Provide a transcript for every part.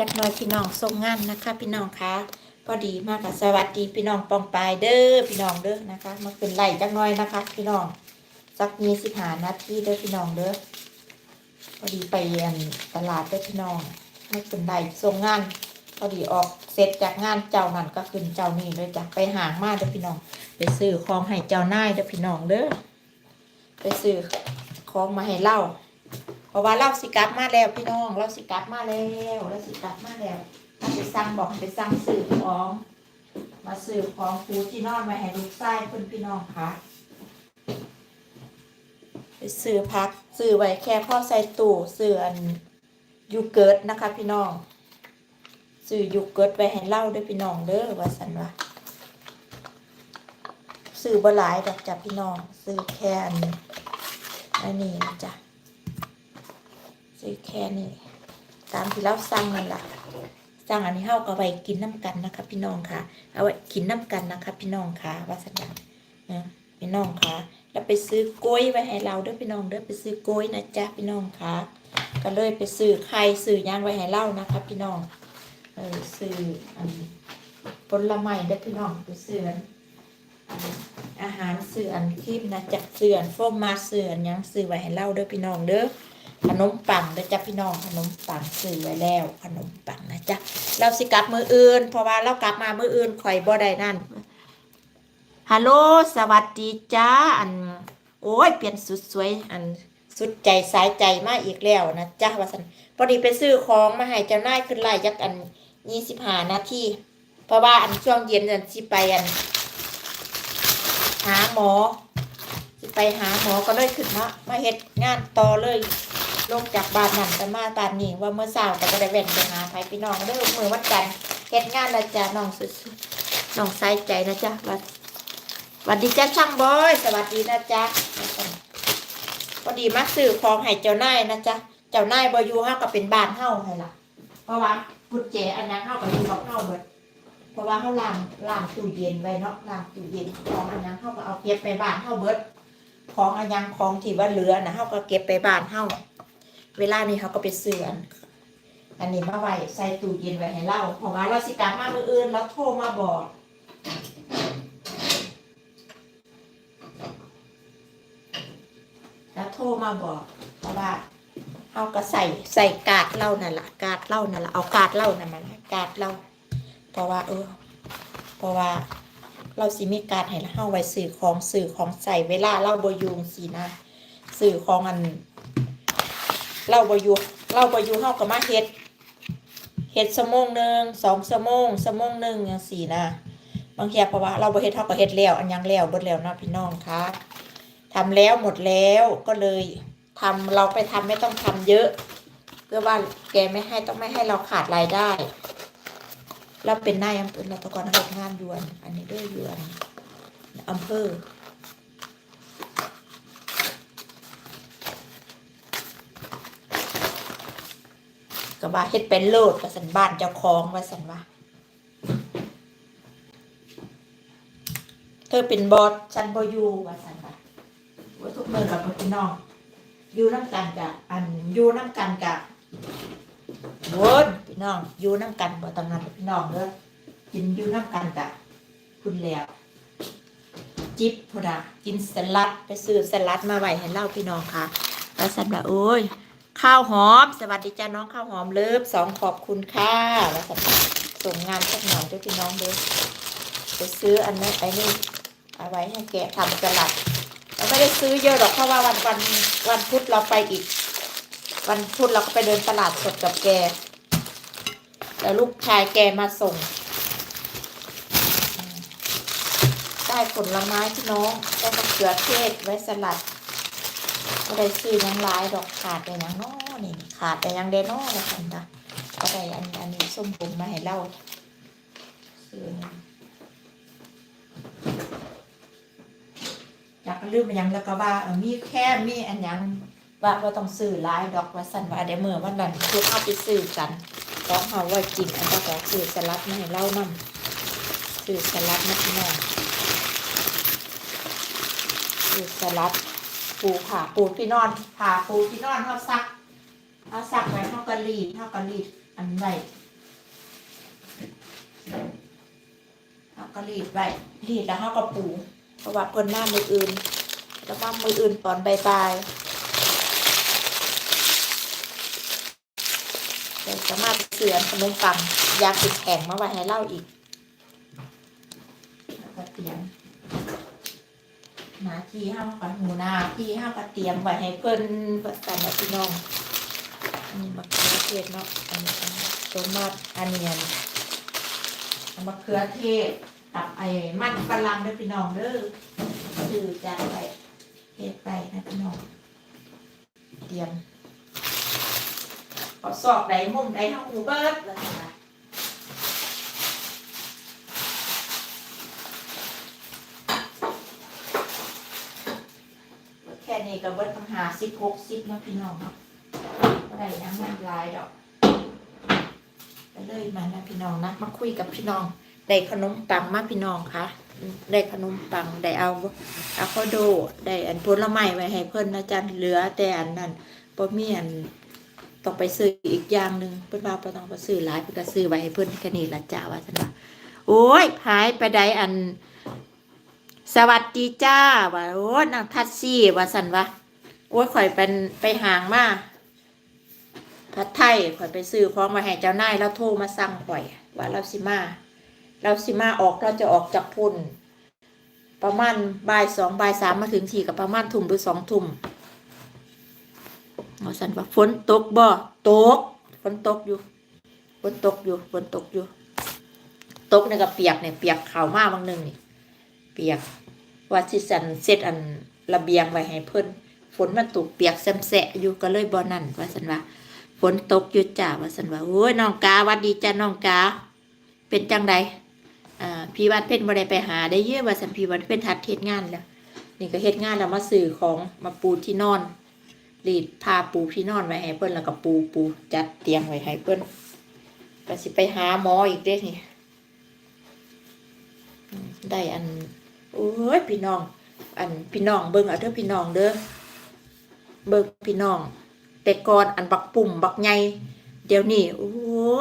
จักน้อยพี่น้องส่งงานนะคะ พี่น้องคะพอดีมากค่ะสวัสดีพี่น้องปองปายเด้อพี่น้องเด้อนะคะมาเป็นไหลจักน้อยนะคะ พี่น้องสักมีสิหานาทีเด้อพี่น้องเด้อพอดีไปเรียนตลาดเด้อพี่น้องให้เป็นไหลส่งงาน พอดีออกเสร็จจากงานเจ้านั่นก็ขึ้นเจ้านี่เลยจ้ะไปหางมาเด้อพี่น้อง ไปซื้อของให้เจ้านายเด้อพี่น้องเด้อไปซื้อของมาให้เล่า ราะว่าเราสิกลับมาแล้วพี่น้องเราสิกลับมาแล้วเราสิกลับมาแล้วถ้าไปสั่งบอกไปสั่งซื้อของ มาซื้อของปูที่นอนมาให้ลูกชายเพิ่นพี่น้องค่ะไปซื้อพักซื้อไว้แค่พ่อใส่ตู้ซื้ออันยูเกิร์ตนะคะ พี่น้องซื้อยูเกิร์ตไว้ให้เล่าด้วยพี่น้องเด้อว่าสันว่าซื้อบ่หลายดอกจ้ะพี่น้องซื้อแค่อันอันนี้นะจ้ะ ซื้อแค่นี้ตามที่เราสั่งนั่นแหละสั่งอันนี้เฮาก็ไว้กินน้ำกันนะคะ พี่น้องค่ะ เอาไว้กินน้ำกันนะคะ พี่น้องค่ะว่าสันดานะพี่น้องค่ะแล้วไปซื้อกล้วยไว้ให้เราด้อพี่น้องเด้อไปซื้อกล้วยนะจ๊ะพี่น้องค่ะก็เลยไปซื้อไข่ซื้อยางไว้ให้เรานะคะ พี่น้องเออซื้ออันผลไม้ด้อพี่น้องไปซื้ออาหารซื้อนคีบนะจักซื้อนโฟมมาซื้อนยังซื้อไว้ให้เราเด้อพี่น้องเด้อ ขนมปังนะจ๊ะพี่น้องขนมปังซื้อไว้แล้วขนมปังนะจ๊ะเราสิกลับมืออื่น เพราะว่าเรากลับมามืออื่นข่อยบ่ได้นั่นฮัลโหลสวัสดีจ้าอัน โอ้ยเปลี่ยนสุดสวยอันสุดใจสายใจมากอีกแล้วนะจ๊ะว่าสันพอดีไปซื้อของมาให้เจ้านายขึ้นไล่ยักอันยี่สิบห้านาทีเพราะว่าอันช่วงเย็นอันสิไปอันหาหมอ ไปหาหมอก็เลยขึ้นมามาเฮ็ดงานต่อเลยลงจากบ้านนั่นจะมาบ้านนี้ว่าเมื่อเช้าก็บ่ได้แว่นไปหาไผพี่น้องเด้อมือวันจันทร์เฮ็ดงานนะจ๊ะน้องสุดๆน้องใส่ใจนะจ๊ะว่าสวัสดีจ้าช่างบอย สวัสดีนะจ๊ะพอดีมาซื้อของให้เจ้านายนะจ๊ะเจ้านายบอยู่เฮาก็เป็นบ้านเฮาให้ล่ะ เพราะว่ากุญแจอันนั้นเฮาก็อยู่กับเฮาเบิดเพราะว่าเฮาล้างล้างตู้เย็นไว้เนาะล้างตู้เย็นของอันนั้นเฮาก็เอาเก็บไปบ้านเฮาเบิด ของอันยังของที่ว่าเหลือนะเขาก็เก็บไปบ้านเฮาเวลานี้เขาก็ไปซื้อนอันนี้มาไว้ใส่ตู้เย็นไว้ให้เราเพราะว่าเราสิกลับมามื้ออื่นแล้วโทรมาบอกแล้วโทรมาบอกเพราะว่าเขาก็ใส่ใส่กาดเหล่านั่นละกาดเหล่านั่นละเอากาดเหล่านั่นมาละกาดเหล่าเพราะว่า เออ เพราะว่า เราสิมีการให้เฮาไว้สื่อของสื่อของใส่เวลาเราบอยูงสินะสื่อของอัน เราบอยูเราบอยูเฮาก็มาเฮ็ดเฮ็ดสมงหนึ่งสองสมงสมงหนึ่งอย่างสี่นะบางทีเพราะว่าเราบอเฮ็ดเฮาก็เฮ็ดแล้วอันยังแล้วเบิดแล้วนะพี่น้องคะทำแล้วหมดแล้วก็เลยทำเราไปทำไม่ต้องทำเยอะ เพื่อว่าแกไม่ให้ต้องไม่ให้เราขาดรายได้ เราเป็นนายอำเภอเราตะกอนทำงานยวน อันนี้ด้วยยวนอำเภอก็ว่าเฮ็ดเป็นโลดว่าสันบ้านเจ้าของว่าสันว่า เธอเป็นบอสฉันบอยู่ว่าสันว่าว่าทุกเมื่อกับพี่น้องอยู่น้ำกันกับอันอยู่น้ำกันกับ วนพี่น้องอยู่น้ำกันบ่ต้องนั้นพี่น้องเด้อกินอยู่น้ำกันกะคุณแล้ว จิบพุดากินสลัดไปซื้อสลัดมาไว้ให้เล่าพี่น้องค่ะแล้วสันว่าโอ้ยข้าวหอม สวัสดีจ้าน้องข้าวหอมเลิฟสองขอบคุณค่ะแล้วสันว่าส่งงานสักหน่อยด้วยพี่น้องเด้อไปซื้ออันนั้นไอ้นี่เอาไว้ให้แกทำสลัดเราไม่ได้ซื้อเยอะหรอกเพราะว่าวันวันวันพุธเราไปอีก วันพุธเราก็ไปเดินตลาดสดกับแกแล้วลูกชายแกมาส่ง ได้ผลไม้ที่น้องได้มะเขือเทศไว้สลัดก็ได้ซื้อยังหลายดอกขาดไปยังน้อนี่ขาดไปยังเดนอเลยคันนะก็ได้อันอันนี้ส้มผมมาให้เล่าซื้ออยากลืมมันยังแล้วก็ว่ามีแค่มีอันยัง ว่าว่าต้องซื้อหลายดอกว่าสั่นว่าเดี๋ยวเมื่อวันนั้นคือเอาไปซื้อกันต้องเอาไว้กินอันก็จะซื้อสลัดมาให้เล่านำซื้อสลัดมาพี่น้องซื้อสลัดปูผ่าปูที่นอนผ่าปูที่นอนเขาซักเขาซักไว้เขากระรีดเขากระรีดอันไว้เอาก็รีดไว้รีดแล้วเขาก็ปูเพราะว่าเพิ่นมามืออื่น แล้วมามืออื่นตอนใบ่ายๆ เดี๋ยวจะมาเสือขนมปังยาติดแข็งมาไว้ให้เล่าอีกแล้วก็เตียมหนาที่ห้ากับหมูนาที่ห้าก็เตียมไว้ให้เพิ่นเพื่อกันนะพี่น้องอันนี้มะเขือเทศเนาะอันนี้อันนี้โตมัดอันเนียนมะเขือเทศกับไอ้มันฝรั่งเด้อพี่น้องเด้อซื้อจานไปเทศไปนะพี่น้องเตรียม ขอสอบใดมุมใดห้องหูเบิร์ดเลยนะแค่นี้ก็เบิดปัญหาสิบหกสิบนาะพี่น้องเนาะก็ได้ยังมันลายดอกก็เลยมานะพี่น้องนะมาคุยกับพี่น้องได้ขนมปังมาพี่น้องคะได้ขนมปังได้เอาอะโคโดได้อันผลไม้ไว้ให้เพิ่อนนะจ๊ะเหลือแต่อันนั้นบ่มีอัน ต้องไปซื้ออีกอย่างหนึ่งเพิ่นว่าบ่ต้องไปซื้อหลายเพิ่นก็ซื้อไว้ให้เพิ่นแค่นี้ละจ้าว่าซั่นว่าโอ้ยหายไปได้อัน สวัสดีจ้าว่าโอ้ยนางทัดซี่ว่าซั่นว่าโอ้ยข่อยเป็นไปห่างมาผัดไทยข่อยไปซื้อของมาให้เจ้านายแล้วโทรมาสั่งข่อย ว่าเราสิมาเราสิมาออกเราจะออกจากพุ่นประมาณบ่ายสองบ่ายสามมาถึงที่กับประมาณทุ่มหรือสองทุ่ม เอาสันว่าฝนตกบ่ตกฝนตกอยู่ฝนตกอยู่ฝนตกอยู่ ตกเนี่ยก็เปียกเนี่ยเปียกเข่าวมากบางหนึงนี่ เปียกว่าสิสันเซตอันระเบียงไว้ให้เพิ่นฝนมันตกเปียกแซมแสะอยู่ก็เลยบ่นั่นว่าสันว่าฝนตกอยู่จ้าว่าสันว่าโอ้ยน้องกาวัดดีจ้าน้องกา เป็นจังใดอ่าพี่วันเพ่นบ่ได้ไปหาได้เยอะว่าสันพี่วันเพ่นทัดเฮ็ดงานแล้วนี่ก็เฮ็ดงานแล้วมาซื้อของมาปูที่นอน รีดผ้าปูที่นอนไว้ให้เพิ่นแล้วก็ปูปูจัดเตียงไว้ให้เพิ่นก็สิไปหาหมออีกเด้นี่ได้อันโอ้ยพี่น้อง อันพี่น้องเบิ่งเอาเด้อพี่น้องเด้อเบิ่งพี่น้อง แต่ก่อนอันบักปุ่มบักใหญ่เดี๋ยวนี้โอ้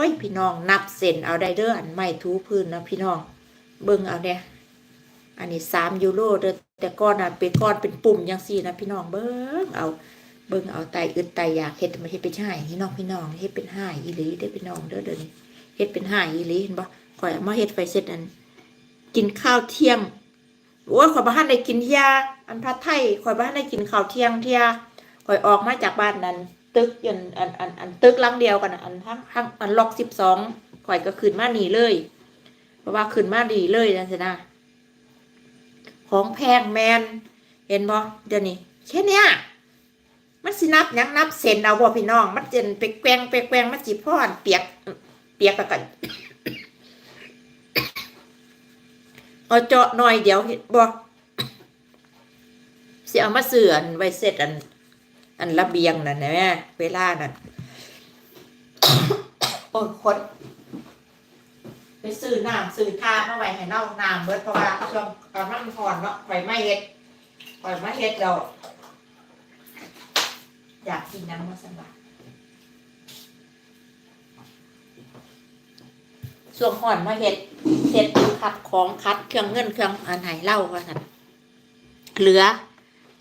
ยพี่น้องนับเส้นเอาได้เด้ออันไม่ถูพื้นนะพี่น้อง เบิ่งเอาเนี่ยอันนี้สามยูโรเด้อแต่ก่อนอะเป็นก้อนเป็นปุ่มยังสี่นะพี่น้องเบิ่งเอา เบิ่งเอาไตอึดไตอยากเฮ็ดมาเฮ็ดเป็นห่ายพี่น้องพี่น้องเฮ็ดเป็นห่ายอีหลีได้อพี่น้องเด้อเดี๋ยวนี้เฮ็ดเป็นห่ายอีหลีเห็นบ่ข่อยมาเฮ็ดไฟเสร็จอันกินข้าวเที่ยงโอ้ยข่อยบ่ทันได้กินยาอันผัดไทยข่อยบ่ทันได้กินข้าวเที่ยงเที่ยข่อยออกมาจากบ้านนั้น ตึกยันอันอันอันตึกลังเดียวกันอันทั้งทั้งอันล็อกสิบสองข่อยก็ขึ้นมาหนีเลยเพราะว่าขึ้นมาหนีเลยนั่นสินะของแพงแมนเห็นบ่เดี๋ยวนี้แค่เนี้ย มันสินับยังนับเซนเอาบ่พี่น้อง มันเจนไปแกงไปแกงมันจิพ่อนเปียก เปียกกันเอาเจาะหน่อยเดี๋ยวเห็นบ่สิเอามาเสื่อนไว้เสร็จอัน อันระเบียงนั่นนะแม่เวลานั่นโอ้ยคนไปซื้อน้ำซื้อทามาไว้ให้เน่าน้ำเบิดเพราะว่าช่วงกำลังถอนเนาะไฟไม้เฮ็ดไฟไม้เฮ็ดเรา อยากกินน้ำมาสันบส่วงห่อนมาเฮ็ดเสร็จคัดของคัดเครื่องเงินเครื่องอันไหนเล่าว่าสันเหลือ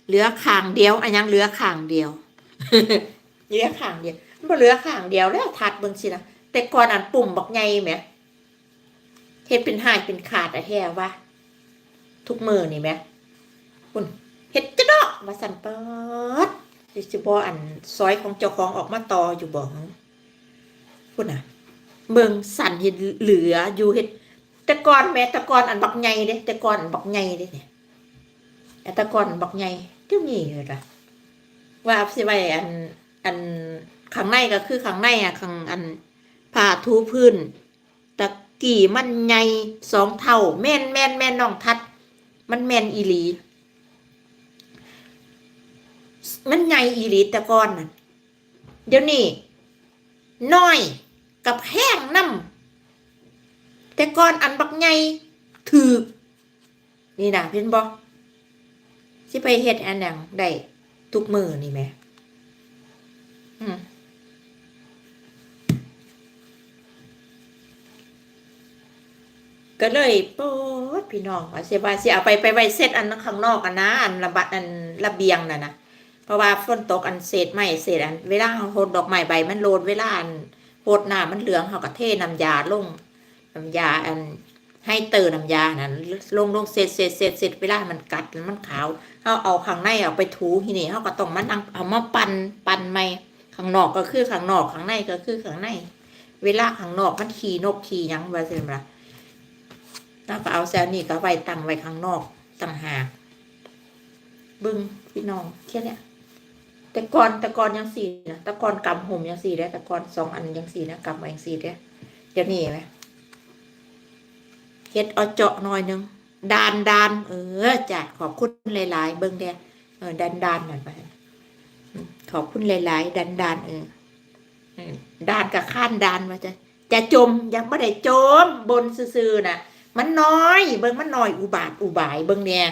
เหลือข้างเดียวอันยังเหลือข้างเดียวเหลือข้างเดียวมันเหลือข้างเดียวแล้วทัดเบิ่งสินะแต่ก่อนอันปุ่มบักใหญ่แหมเฮ็ดเป็นหายเป็นขาดอะแท้ว่าทุกมือนี่แหมคุณเฮ็ดจะเนาะว่าสั่นเปิด ดิสิบ่อันซอยของเจ้าของออกมาต่ออยู่บ่คุณน่ะเบิ่งสั่นเฮ็ดเหลืออยู่เฮ็ดต่ก่อนแม่ต่ก่อนอันบักใหญ่เด้ต่ก่อนบักใหญ่เด้เนี่ยตะกอนบักใหญ่เดี๋ยวนี้เลยล่ะว่าสิไว้อันอันข้างในก็คือข้างในอะข้างอันผ้าทูพื้นตะกี้มันใหญ่สองเท่า แม่นแม่นแม่นน้องทัด มันแม่นอีหลี มันไงอีหลีตะก่อนน่ะเดี๋ยวนี้น้อยกับแห้งน้ำแต่ก่อนอันบักไงถือนี่นะเพี้นบอกสิไปเฮ็ดอันหนังได้ทุกมือนี่ไหมก็เลยป๊ดพี่น้องว่าเสียบาเสียเอาไปไปไว้เซตอันข้างนอกกันนะอันระบะอันระเบียงน่ะนะ ราะว่าฝนตกอันเศษไม้เศษอันเวลาโหดดอกไม้ใบมันโลนเวลาอันโหดหน้ามันเหลืองเขาก็เทน้ำยาลงน้ำยาอันให้เติมน้ำยานะลงลงเศษเศษเศษเศษเวลามันกัดมันขาวเขาเอาข้างในเอาไปถูที่นี่เขาก็ต้องมานั่งเอามาปั่นปั่นใหม่ข้างนอกก็คือข้างนอกข้างในก็คือข้างใน เวลาข้างนอกมันขี่นกขี่ยังว่าสิล่ะแล้วก็เอาแซวนี่ก็ไว้ตั้งไว้ข้างนอกต่างหากบึ้งพี่น้องแค่เนี้ย แต่ก่อนแต่ก่อนยังสี่นะแต่ก่อนกำห่มยังสี่ได้แต่ก่อนสองอันยังสี่นะกำไว้ยังสี่ได้เดี๋ยวนี้ไหมเฮ็ดเอาเจาะหน่อยหนึงดานดานเออจ้ะขอบคุณหลาย ๆ เบิ้งเด้เออดานดานหน่อยไปขอบคุณหลาย ๆดานดานเออดานกับข้านดานมาจะจะจมยังไม่ได้จมบนซื่อๆน่ะมันน้อย เบิ่งมันน้อยอุบาทอุบายเบิ่งเนี่ย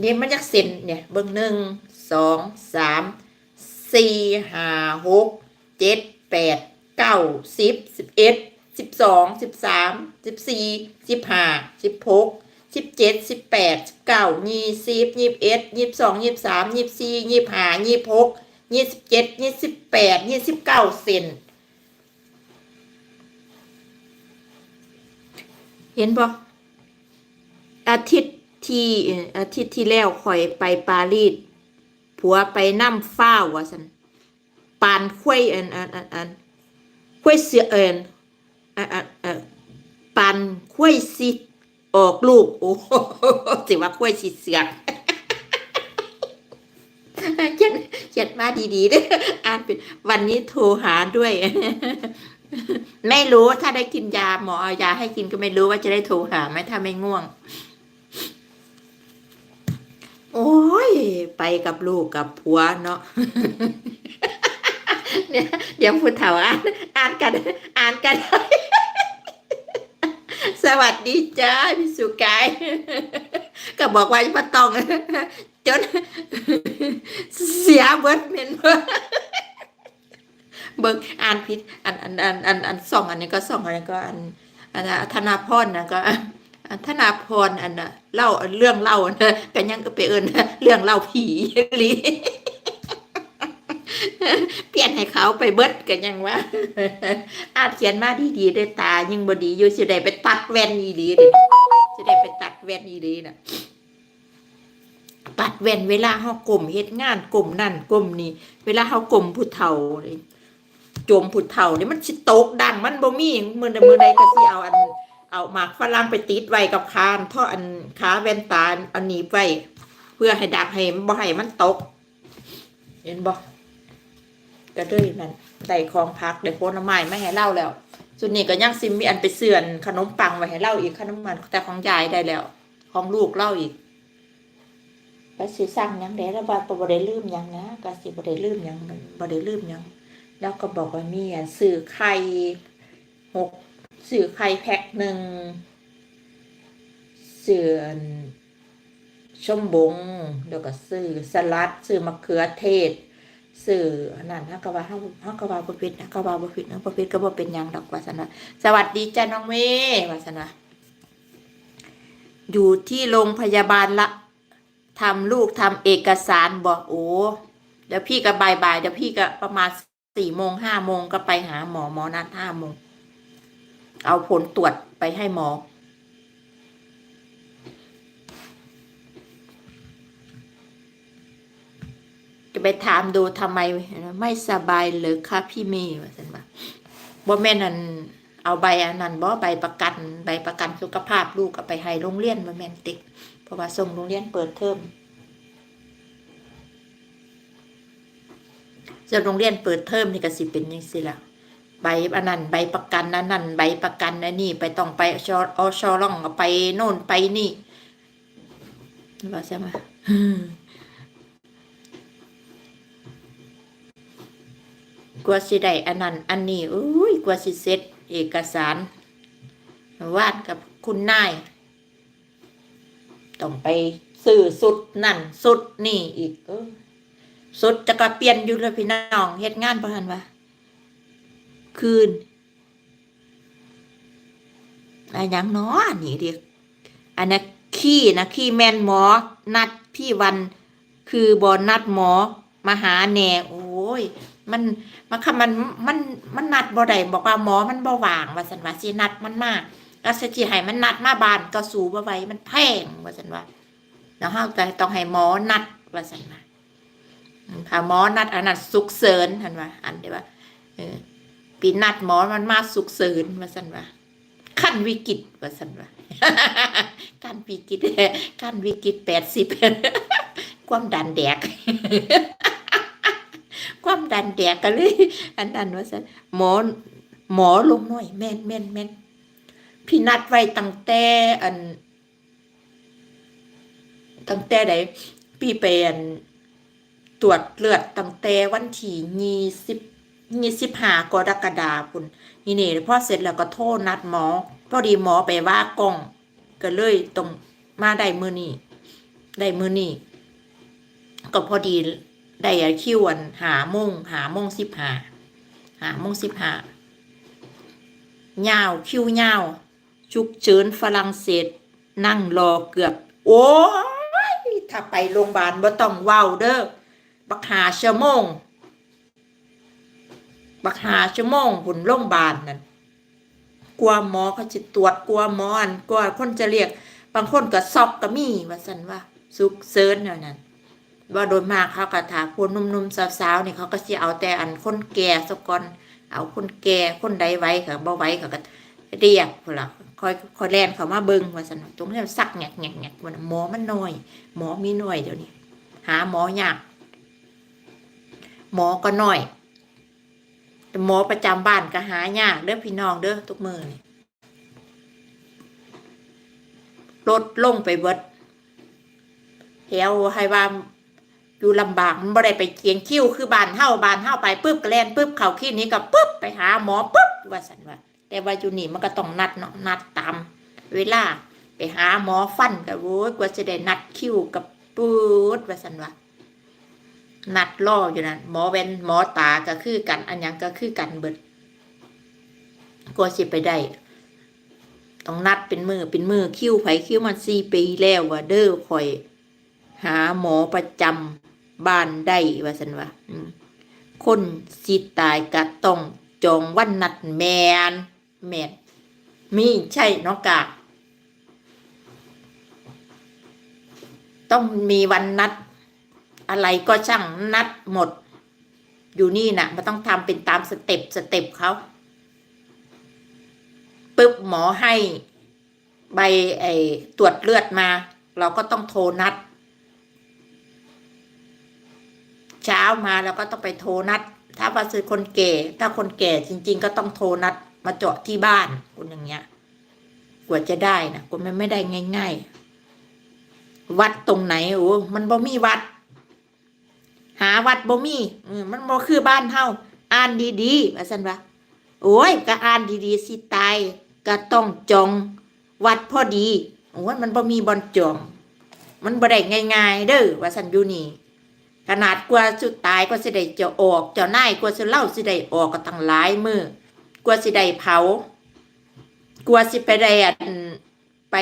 เนี่ยมันยักเส้นเนี่ย เบิ่งหนึ่ง สองสามสี่ห้าหกเจ็ดแปดเก้าสิบสิบเอ็ดสิบสองสิบสามสิบสี่สิบห้าสิบหกสิบเจ็ดสิบแปดสิบเก้ายี่สิบยี่สิบเอ็ดยี่สิบสองยี่สิบสามยี่สิบสี่ยี่สิบห้ายี่สิบหกยี่สิบเจ็ดยี่สิบแปดยี่สิบเก้าเซนเห็นบ่อาทิตย์ที่อาทิตย์ที่แล้วขอยไปปารีส ผัวไปนั่มฟ้าวว่าสันปานคุ้ยอันอันอันอันคุ้ยเสือเอินอันอันเอ่อปานคุ้ยสิออกลูกโอ้โหสิว่าคุ้ยสิเสือกเขียนเขียนมาดีๆด้วยอ่านเป็นวันนี้โทรหาด้วย ไม่รู้ถ้าได้กินยาหมอเอายาให้กินก็ไม่รู้ว่าจะได้โทรหาไหมถ้าไม่ง่วง โอ้ย ไปกับลูกกับผัวเนาะเนี่ยเดี๋ยวพูดเถาอ่านอ่านกัน อ่านกัน สวัสดีจ้าพี่สุกาย ก็บอกว่าไม่ต้อง จน เสียเบิดเมนเบิดเบิ่งอ่านผิดอันอันอันอันอันสองอันนี้ก็สองอันนี้ก็อันอันธนาพรนะก็ ธนาพรอันน่ะเล่าเรื่องเล่านะก็ยังก็ไปเอิ้นเรื่องเล่าผีลีเปลี่ยนให้เขาไปเบิดกันยังว่าอาจเขียนมาดีๆได้ตายังบดีอยู่สิได้ไปตัดแว่นอีหลีด้สิได้ไปตัดแว่นอีหลีน่ะปัดแว่นเวลาเฮากลมเฮ็ดงานกลมนั่นกลมนี่ เวลาเฮากลมผู้เฒ่าโจมผู้เฒ่านี่มันสิตกดังมันบ่มีมื้อใดมื้อใดก็สิเอาอัน เอาหมากฝรั่งไปติดไว้กับคานท่ออันขาแว่นตาอันหนีบไว้เพื่อให้ดักให้บ่ให้มันตก เห็นบ่ก็เลยนั่นได้ของพักได้ผลไม้ไม่ให้เล่าแล้วส่วนนี้ก็ยังซิมมีอันไปเสื่อนขนมปังไว้ให้เล่าอีกขนมมันแต่ของยายได้แล้ว ของลูกเล่าอีกก็สิสั่งยังเด้แล้วบ่บ่ได้ลืมยังนะก็สิบ่ได้ลืมยังบ่ได้ลืมยัง แล้วก็บอกว่ามีอันซื้อไข่หก ซื้อไข่แพ็คหนึ่งซื้อนชมบงแล้วก็ซื้อสลัดซื้อมะเขือเทศซื้อนนั้นฮะก็ว่าฮาเฮาก็ว่าบ่ผิดนะก็ว่าบ่ผิดนะบ่ผิดก็บ่เป็นหยังดอกว่าซั่นนะสวัสดีจ้าน้องเมย์ว่าซั่นนะอยู่ที่โรงพยาบาลละทำลูกทำเอกสารบอกโอ้เดี๋ยวพี่ก็บ่ายบ่ายๆเดี๋ยวพี่ก็ประมาณสี่โมงห้าโมงก็ไปหาหมอหมอนัดห้าโมง เอาผลตรวจไปให้หมอ จะไปถามดูทำไมไม่สบายเลยคะพี่เมย์ว่าสันว่าบ่แม่นอันเอาใบอันนั้นบ่ใบประกันใบประกันสุขภาพลูกก็ไปให้โรงเรียนบ่แม่นติกเพราะว่าส่งโรงเรียนเปิดเทอมจะโรงเรียนเปิดเทอมนี่ก็สิเป็นยังสิล่ะ ใบอันนั้นใบประกันนั้นนั่นใบประกันอันนี่ ไปต้องไปชออชอร่องก็ไปโน่นไปนี่ว่าใช่ไหมกว่าสิได้อันนั้นอันนี้อุ้ยกว่าสิเสร็จเอกสารวาดกับคุณนาย ต้องไปซื้อสุดนั่น สุดนี่อีกสุดจะก็เปลี่ยนอยู่เลยพี่น้องเฮ็ดงานประหันวะ คืนอะไรยังเนาะนี่ดิอันนั้นขี้นะขี้แมนหมอ นัดพี่วัน คือบอนัดหมอมาหาแหน่โอ้ย มันมันคำมันมันมันนัดบ่ได้บอกว่าหมอมันบ่ว่างว่าสันว่าสินัดมันมาแล้วสิให้มันนัดมาบานก็สูบ่ไหวมันแพงว่าสันว่าแล้วเฮาก็ต้องให้หมอนัดว่าสันว่าถ้าหมอนัดอันนั้นสุกเสริญทันว่าอันเดียวว่าเออ ปีนัดหมอมันมาสุกเสริญว่าสันว่าขั้นวิกฤตว่าสันว่าขั้นวิกฤตขั้นวิกฤตแปดสิบความดันแดก ความดันแดกกันเลย อันนั้นว่าสันหมอหมอลงหน่อยแม่นแม่นแม่นพี่นัดไว้ตั้งแต่อันตั้งแต่ไหนพี่เป็นตรวจเลือดตั้งแต่วันที่ยี่สิบ ยี่สิบห้ากรกฎาคมนี่นี่พอเสร็จแล้วก็โทษนัดหมอ พอดีหมอไปว่ากล้อง ก็เลยต้องมาได้มือนี้ได้มือนี้ก็พอดีได้คิวันหาโมงหาโมงสิบหาหาโมงสิบหายาคิวยาวฉุกเฉินฝรั่งเศส นั่งรอเกือบ โอ้ยถ้าไปโรงพยาบาลบ่ต้องเว้าเด้อบักหาชั่วโมง บักหาชั่วโมงหุ่นโรงพยาบาลนั่นกลัวหมอเขาจะตรวจกลัวหมออันกลัวคนจะเรียก บางคนก็ซอกก็มีว่าสันว่าสุกเซิร์นเนี่ยนั่นว่าโดยมากเขาก็ถามคนนุ่มๆสาวๆนี่เขาก็สิเอาแต่อันคนแก่สก่อนเอาคนแก่คนใดไว้ค่ะบ่ไว้เขาก็เรียกพุ่นล่ะคอยคอยแลนเขามาเบิงว่าสันตรงนี้ซักแงกแงกแงกมันหมอมันน้อย หมอมีน้อยเดี๋ยวนี้ หาหมอยากหมอก็น้อย หมอประจำบ้านก็หายากเด้อพี่น้องเด้อทุกมือนี่ลดลงไปเบิดแถวให้ว่าอยู่ลำบากมันบ่ได้ไปเกียงคิ้วคือบ้านเฮาบ้านเฮาไปปุ๊บก็แล่นปุ๊บเข้าขี้นี้ก็ปุ๊บไปหาหมอปุ๊บว่าสันว่า แต่ว่าอยู่นี่มันก็ต้องนัดเนาะนัดตามเวลาไปหาหมอฟันกับโว้ยกว่าจะได้นัดคิ้วกับปืดว่าสันว่า นัดล่ออยู่นั่นหมอเวนหมอตาก็คือกัน อันยังก็คือกันเบิดกว่าสิไปได้ ต้องนัดเป็นมือเป็นมือคิ้วไผคิ้วมันสี่ปีแล้วว่าเด้อคอย หาหมอประจำบ้านได้ว่าสันว่าคนสิตายก็ต้องจองวันนัดแมนแมนมีใช่น้องกาต้องมีวันนัด อะไรก็ช่างนัดหมด อยู่นี่นะ่ะมันต้องทำเป็นตามสเต็ปสเต็ปเขาปึ๊บหมอให้ใบไอ้ตรวจเลือดมา เราก็ต้องโทรนัด เช้ามาเราก็ต้องไปโทรนัด ถ้าว่าซื้อคนแก่ ถ้าคนแก่จริง ๆ ก็ต้องโทรนัด มาเจาะที่บ้านคุณอย่างเงี้ยกว่าจะได้นะกว่ามันไม่ได้ง่าย ๆ วัดตรงไหนโอ้มันบ่มีวัด หาวัดบ่มีมันบ่คือบ้านเฮาอ่านดีๆว่าซั่นว่าโอ้ยก็อ่านดีๆสิตายก็ต้องจองวัดพอดีโอ้ยมันบ่มีบ่อนจองมันบ่ได้ง่ายๆเด้อว่าซั่นอยู่นี่ขนาดกว่าสุดตายกว่าสิได้จะออกเจ้านายกว่าสิเล่าสิได้ออกก็ตั้งหลายมือกว่าสิได้เผากว่าสิไปได้อันไป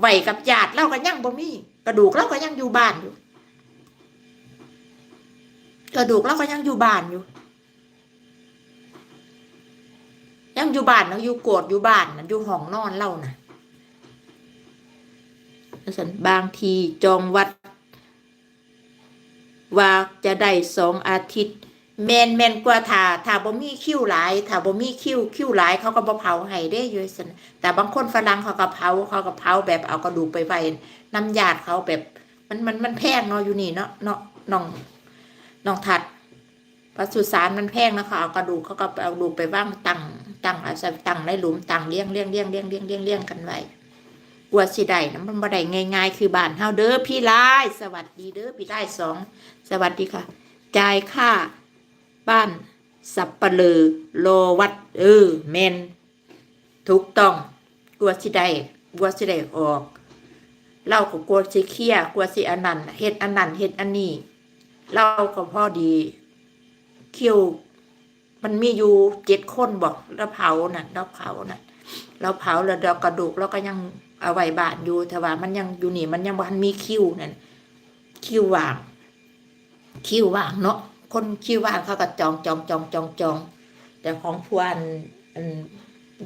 ไว้กับญาติเราก็ยังบ่มีกระดูกเราก็ยังอยู่บ้านอยู่ กระดูกเราก็ยังอยู่บ้านอยู่ ยังอยู่บ้านนะอยู่โกดอยู่บ้านนะอยู่ห้องนอนเล่านะสันบางทีจองวัด ว่าจะได้สองอาทิตย์แมนแมนกว่าถ้าถ้าบ่มีคิวหลายถ้าบ่มีคิวคิวหลายเขาก็บ่เผาให้ได้อยู่สันแต่บางคนฝรั่งเขาก็เผาเขาก็เผาแบบเอากระดูกไปไว้น้ำญาติเขาแบบ มันมันมันแพงเนาะอยู่นี่เนาะเนาะน้อง น้องถัดปศุสารมันแพงนะคะเอากระดูกเขาก็เอาดูไปว่างตั้งตั้งอาใส่ตั้งในหลุมตั้งเลี้ยงเลี้ยงเลี้ยงเลี้ยงเลี้ยงเลี้ยงเลี้ยงกันไว้กลัวสิได้นะมันบ่ได้ง่ายๆ คือบ้านเฮาเด้อพี่ลาย สวัสดีเด้อพี่ลายสองสวัสดีค่ะจ่ายค่าบ้านสับปะเลอโลวัด เออเมนถูกต้องกลัวสิได้กลัวสิได้ออกเล่าก็กลัวสิเคลียกลัวสิอันนั้นเฮ็ดอันนั้นเฮ็ดอันนี้ เล่าก็พอดีคิวมันมีอยู่เจ็ดคนบอกแล้วเผาน่ะแล้วเผาน่ะเราเผาแล้วดอกกระดูกเราก็ยังเอาไว้บานอยู่แต่ว่ามันยังอยู่นี่มันยังบ่ทันมีคิวนั่นคิวว่าง คิวว่างเนาะคนคิวว่างเขาก็จองจองจองจองจอง แต่ของพวนอัน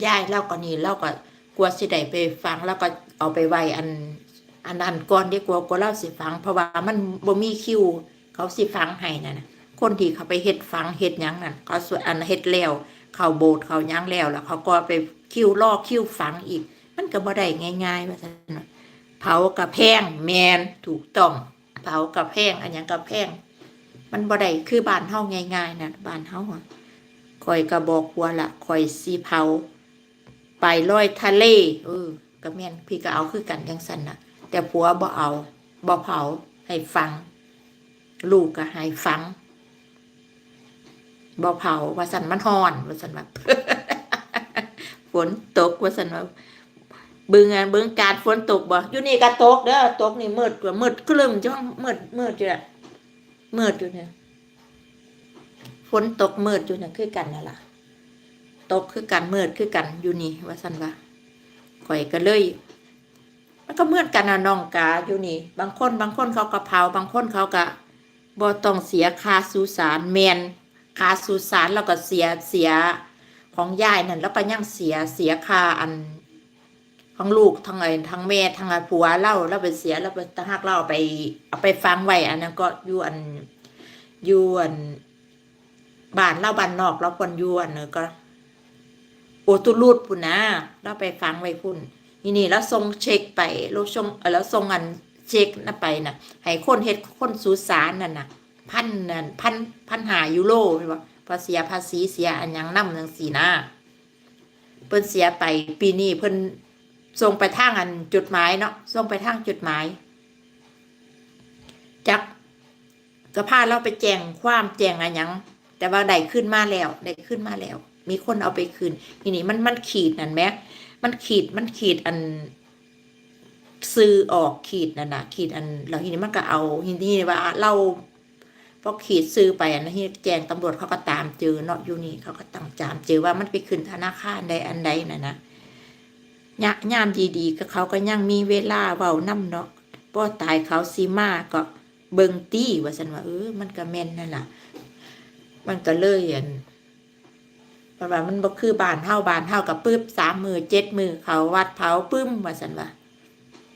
ย่ายเล่าก็นี่เล่าก็กลัวสิได้ไปฟังแล้วก็เอาไปไว้อันอันนั้นก่อนดีกว่ากลัวเล่าสิฟัง เพราะว่ามันบ่มีคิว เขาสิฟังให้นั่นนะคนที่เขาไปเฮ็ดฟังเฮ็ดยังนั่นเขาส่วนอันเฮ็ดแล้ว เขาโบสถ์เขายังแล้วแล้ว เขาก็ไปคิวลอกคิวฝังอีก มันก็บ่ได้ง่ายๆว่าซั่นน่ะเผากระแพงแมนถูกต้อง เผากระแพงอันยังกระแพงมันบ่ได้คือบ้านเฮาง่ายๆนะบ้านเฮาอะคอยก็บอกว่าละคอยสิเผาไปลอยทะเลเออก็แม่นพี่ก็เอาคือกันจังซั่นน่ะแต่ผัวบ่เอาบ่เผาให้ฟัง ลูกก็ให้ฟังบ่เผาว่าสันมันฮอนว่าสันว่าฝนตกว่าสันว่าเบึงอันเบึงการฝนตกบ่อยู่นี่ก็ตกเด้อตกนี่มืดกว่ามืดครึ้มจ้องมืดมืดอยู่น่ะมืดอยู่เนี่ยฝนตกมืดอยู่น่ะคือกันนั่นล่ะ ตกคือกันมืดคือกันอยู่นี่ว่าสันว่าข่อยก็เลย มันก็เหมือนกันนะน้องกาอยู่นี่ บางคนบางคนเขาก็เผาบางคนเขาก็ บ่ต้องเสียค่าสุสานแมนค่าสุสานแล้วก็เสียเสียของยายนั่นแล้วก็ยังเสียเสียค่าอันทั้งลูกทั้งไอ้ทั้งแม่ทั้งไอ้ผัวเล่าแล้วไปเสียแล้วไปตะหักเล่าไปเอาไปฟังไว้อันนั้นก็อยู่อันอยู่อันบ้านเล่าบ้านนอกแล้วคนอยู่อันนึงก็โอตุลูดพุ่นนะเราไปฟังไว้พุ่นนี่นี่แล้วส่งเช็คไปแล้วส่งแล้วส่งอัน เช็คนะไปน่ะให้คนเฮ็ดคนสุสานนั่นน่ะพันนั่นพันพันหายูโรใช่ปะพอเสียภาษีเสียอันยังนำจังซี่นะเพิ่นเสียไปปีนี้เพิ่นส่งไปทางอันจุดหมายเนาะส่งไปทางจุดหมายจักก็พาเราไปแจงความแจงอันยังแต่ว่าได้ขึ้นมาแล้วได้ขึ้นมาแล้ว มีคนเอาไปคืนทีนี้มันมันขีดนั่นไหมมันขีดมันขีดอัน ซื้อออกขีดนั่นนะขีดอันแล้วทีนี้มันก็เอาทีนี้ว่าเราพอขีดซื้อไปอันนี้แจ้งตำรวจเขาก็ตามเจอเนาะอยู่นี่เขาก็ตามจามเจอว่ามันไปขึ้นธนาคารใดอันใดน่ะนะยะยามดีๆก็เขาก็ยังมีเวลาเว้านํเนาะพอตายเขาซีมาก็เบิงตี้ว่าสันว่าเออมันก็แม่นนั่นแหละมันก็เลยอันเพราะว่ามันบ่คือบานเฮาบานเฮากับปึ๊บสามมือเจ็ดมือเขาวัดเผาปึ้มว่าสันว่า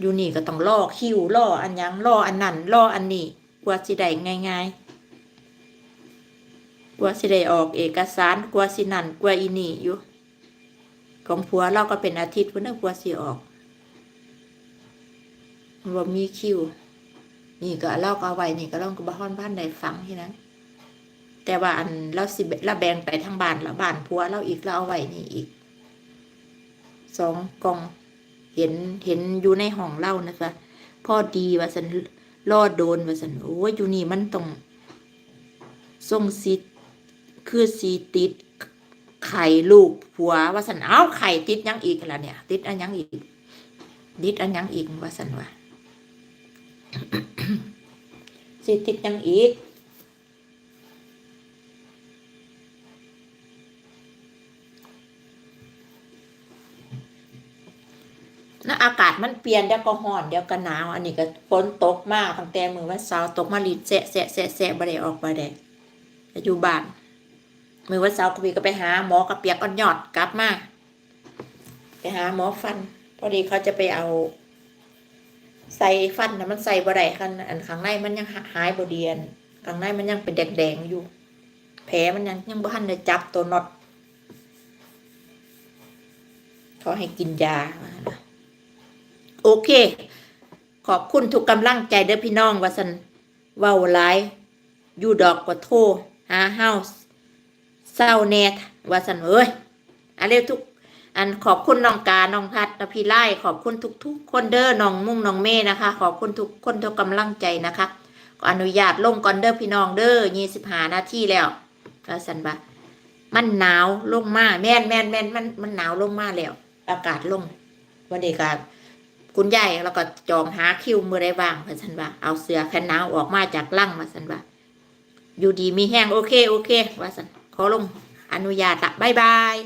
อยู่นี่ก็ต้องล่อคิวล่ออันยังล่ออันนั้นล่ออันนี้กว่าสิได้ง่ายๆกว่าสิได้ออกเอกสารกว่าสินั่นกว่าอีนี่อยู่ ของผัวเราก็เป็นอาทิตย์พุ่นนะกว่าสิออกว่ามีคิว นี่ก็เราก็เอาไว้นี่ก็ลองกับบ้านบ้านใดฟังที่นั้นแต่ว่าอันเราสิเราแบ่งไปทั้งบ้านละบ้านผัวเราอีกเราเอาไว้นี่อีกสองกอง เห็นเห็นอยู่ในห้องเล่านะคะพ่อดีว่าสันรอดโดนว่าสันโอ้ยอยู่นี่มันต้องส่งสีคือสีติดไข่ลูกผัวว่าสันเอ้าไข่ติดยังอีกละเนี่ย ติดอันยังอีกติดอันยังอีกว่าสันว่าสิติดยังอีก นะอากาศมันเปลี่ยนเดี๋ยวก็ร้อนเดี๋ยวก็หนาว อันนี้ก็ฝนตกมากตั้งแต่มือวันเสาร์ตกมาลีดแสะแสะแสะแสะบ่ได้ออกบ่ได้ก็อยู่บ้านมือวันเสาร์ก็พี่ก็ไปหาหมอกระเปียกอ่อนหยอดกลับมาไปหาหมอฟัน พอดีเขาจะไปเอา ใส่ฟันนะมันใส่บ่ได้คันอันข้างในมันยังหายบ่เดียนข้างในมันยังเป็นแดงๆอยู่ แผลมันยังยังบ่ทันได้จับตัวน็อตเขาให้กินยาว่านะ โอเค ขอบคุณทุกกำลังใจเด้อพี่น้องว่าสันเว้าหลายอยู่ดอกกว่าโทรหาเฮาเศร้าแน่ว่าสันเอ้ยอันเร็วทุกอันขอบคุณน้องกา น้องพัดพี่ไล่ขอบคุณทุกๆ คนเด้อ น้องมุ่ง น้องเม่นะคะ ขอบคุณทุกคนทุกกำลังใจนะคะก็อนุญาตลงก่อนเด้อพี่น้องเด้อยี่สิบหานาทีแล้วว่าสันว่ามันหนาวลงมา แม่นแม่นแม่นมันมันหนาวลงมาแล้ว อากาศลงวันนี้ก็ คุณยายแล้วก็จองหาคิวมือได้ว่างพันสันว่าเอาเสือแขนหนาวออกมาจากล่างมาสันว่าอยู่ดีมีแห้งโอเคโอเค ว่าสันขอลงอนุญาตะบายบาย